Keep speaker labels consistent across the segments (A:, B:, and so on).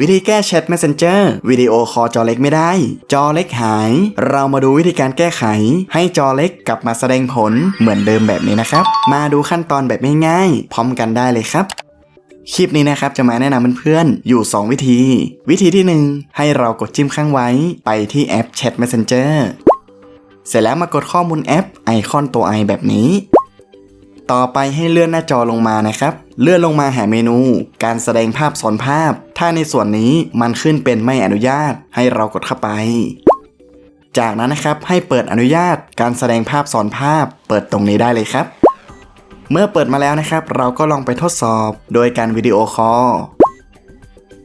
A: วิธีแก้แชท Messenger วิดีโอคอลจอเล็กไม่ได้ จอเล็กหาย เรามาดูวิธีการแก้ไข ให้จอเล็กกลับมาแสดงผลเหมือนเดิมแบบนี้นะครับ มาดูขั้นตอนแบบง่ายๆ พร้อมกันได้เลยครับคลิปนี้นะครับจะมาแนะนำเพื่อนๆ อยู่ 2 วิธี วิธีที่ 1 ให้เรากดจิ้มข้างไว้ไปที่แอป Chat Messenger เสร็จแล้วมากดข้อมูลแอปไอคอนตัว i แบบนี้ ต่อไปให้เลื่อนหน้าจอลงมานะครับ เลื่อนลงมาหาเมนู การแสดงภาพซ้อนภาพ ถ้าในส่วนนี้มันขึ้นเป็นไม่อนุญาต ให้เรากดเข้าไป จากนั้นนะครับให้เปิดอนุญาตการแสดงภาพซ้อนภาพ เปิดตรงนี้ได้เลยครับ เมื่อเปิดมาแล้วนะครับ เราก็ลองไปทดสอบ โดยการวิดีโอคอล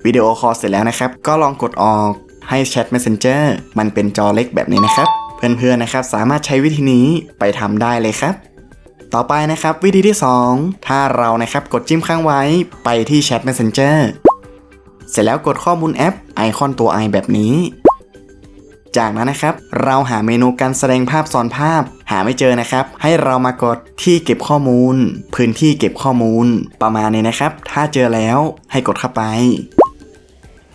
A: วิดีโอคอลเสร็จแล้วนะครับ ก็ลองกดออกให้แชท Messenger มันเป็นจอเล็กแบบนี้นะครับ เพื่อนๆนะครับสามารถใช้วิธีนี้ไปทำได้เลยครับ ต่อไปนะครับวิธีที่ 2 ถ้าเรานะครับกดจิ้มข้างไว้ไปที่แชท Messenger เสร็จแล้วกดข้อมูลแอปไอคอนตัว i แบบนี้ จากนั้นนะครับ เราหาเมนูการแสดงภาพซ้อนภาพ หาไม่เจอนะครับ ให้เรามากดที่เก็บข้อมูล พื้นที่เก็บข้อมูล ประมาณนี้นะครับ ถ้าเจอแล้วให้กดเข้าไป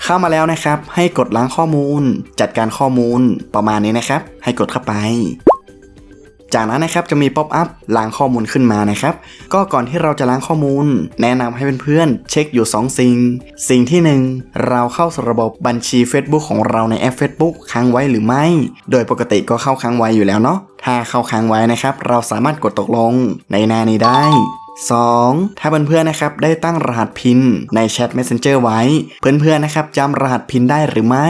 A: เข้ามาแล้วนะครับ ให้กดล้างข้อมูล จัดการข้อมูล ประมาณนี้นะครับ ให้กดเข้าไป จากนั้นนะครับจะมีป๊อปอัพล้างข้อมูลขึ้นมานะครับ ก็ก่อนที่เราจะล้างข้อมูล แนะนำให้เพื่อนๆเช็คอยู่ 2 สิ่ง สิ่งที่ 1 เราเข้าสระบบบัญชี Facebook ของเราในแอป Facebook ค้างไว้หรือไม่ โดยปกติก็เข้าค้างไว้อยู่แล้วเนาะถ้าเข้าค้างไว้นะครับ เราสามารถกดตกลงในหน้านี้ได้ 2. ถ้าเพื่อนๆนะครับได้ตั้งรหัสพินในแชท Messenger ไว้ เพื่อนๆนะครับจำรหัสพินได้หรือไม่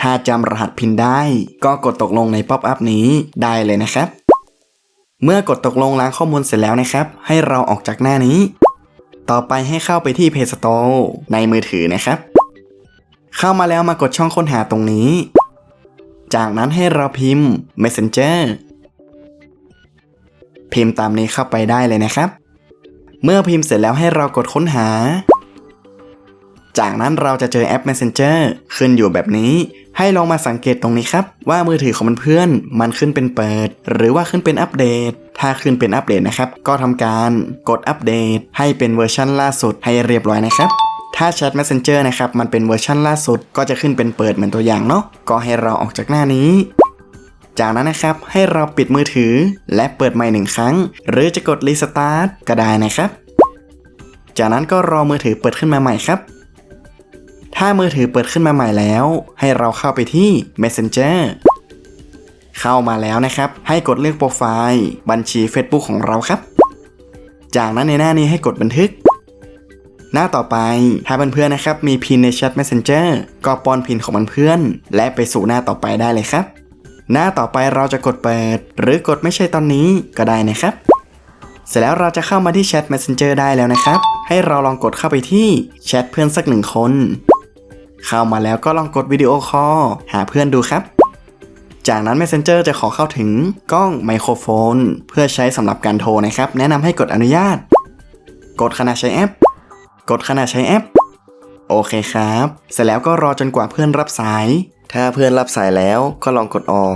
A: ถ้าจำรหัสพินได้ ก็กดตกลงในป๊อปอัพนี้ได้เลยนะครับ เมื่อกดตกลงล้างข้อมูลเสร็จแล้วนะครับ ให้เราออกจากหน้านี้ ต่อไปให้เข้าไปที่ Play Store ในมือถือนะครับ เข้ามาแล้วมากดช่องค้นหาตรงนี้ จากนั้นให้เราพิมพ์ Messenger พิมพ์ตามนี้เข้าไปได้เลยนะครับ เมื่อพิมพ์เสร็จแล้วให้เรากดค้นหา จากนั้นเราจะเจอแอป Messenger ขึ้นอยู่แบบนี้ ให้ลองมาสังเกตตรงนี้ครับ ว่ามือถือของเพื่อนมันขึ้นเป็นเปิด หรือว่าขึ้นเป็นอัปเดต ถ้าขึ้นเป็นอัปเดตนะครับ ก็ทำการกดอัปเดต ให้เป็นเวอร์ชันล่าสุดให้เรียบร้อยนะครับถ้าแชท Messenger นะครับ มันเป็นเวอร์ชันล่าสุด ก็จะขึ้นเป็นเปิดเหมือนตัวอย่างเนาะ ก็ให้เราออกจากหน้านี้ จากนั้นนะครับ ให้เราปิดมือถือ และเปิดใหม่หนึ่งครั้ง หรือจะกดรีสตาร์ทก็ได้นะครับ จากนั้นก็รอมือถือเปิดขึ้นมาใหม่ครับ ถ้ามือถือเปิดขึ้นมาใหม่แล้ว ให้เราเข้าไปที่ Messenger เข้ามาแล้วนะครับ ให้กดเลือกโปรไฟล์ บัญชี Facebook ของเราครับ จากนั้นในหน้านี้ให้กดบันทึก หน้าต่อไปถ้าเพื่อนๆนะครับ มีพินในแชท Messenger ก็ป้อนพินของเพื่อนๆและไปสู่หน้าต่อไปได้เลยครับ หน้าต่อไปเราจะกดเปิด หรือกดไม่ใช่ตอนนี้ก็ได้นะครับ เสร็จแล้วเราจะเข้ามาที่แชท Messenger ได้แล้วนะครับ ให้เราลองกดเข้าไปที่แชทเพื่อนสักหนึ่งคน เข้ามาแล้วก็ลองกดวิดีโอคอลหาเพื่อนดูครับ จากนั้น Messenger จะขอเข้าถึงกล้องไมโครโฟน เพื่อใช้สำหรับการโทรนะครับ แนะนำให้กดอนุญาต กดขณะใช้แอป กดขณะใช้แอป โอเคครับ เสร็จแล้วก็รอจนกว่าเพื่อนรับสาย ถ้าเพื่อนรับสายแล้วก็ลองกดออก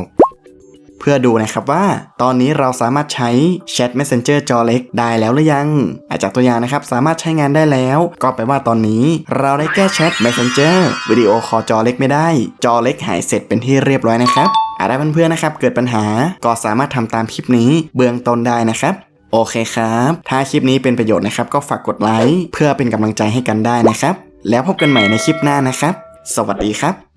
A: เพื่อดูนะครับว่า ตอนนี้เราสามารถใช้แชท Messenger จอเล็กได้แล้วหรือยัง อาจากตัวอย่างนะครับสามารถใช้งานได้แล้ว ก็แปลว่าตอนนี้ เราได้แก้แชท Messenger วิดีโอคอลจอเล็กไม่ได้ จอเล็กหายเสร็จเป็นที่เรียบร้อยนะครับอาจได้เพื่อนๆนะครับ เกิดปัญหาก็สามารถทำตามคลิปนี้เบื้องต้นได้นะครับโอเคครับ ถ้าคลิปนี้เป็นประโยชน์นะครับ ก็ฝากกดไลค์เพื่อเป็นกำลังใจให้กันได้นะครับ แล้วพบกันใหม่ในคลิปหน้านะครับ สวัสดีครับ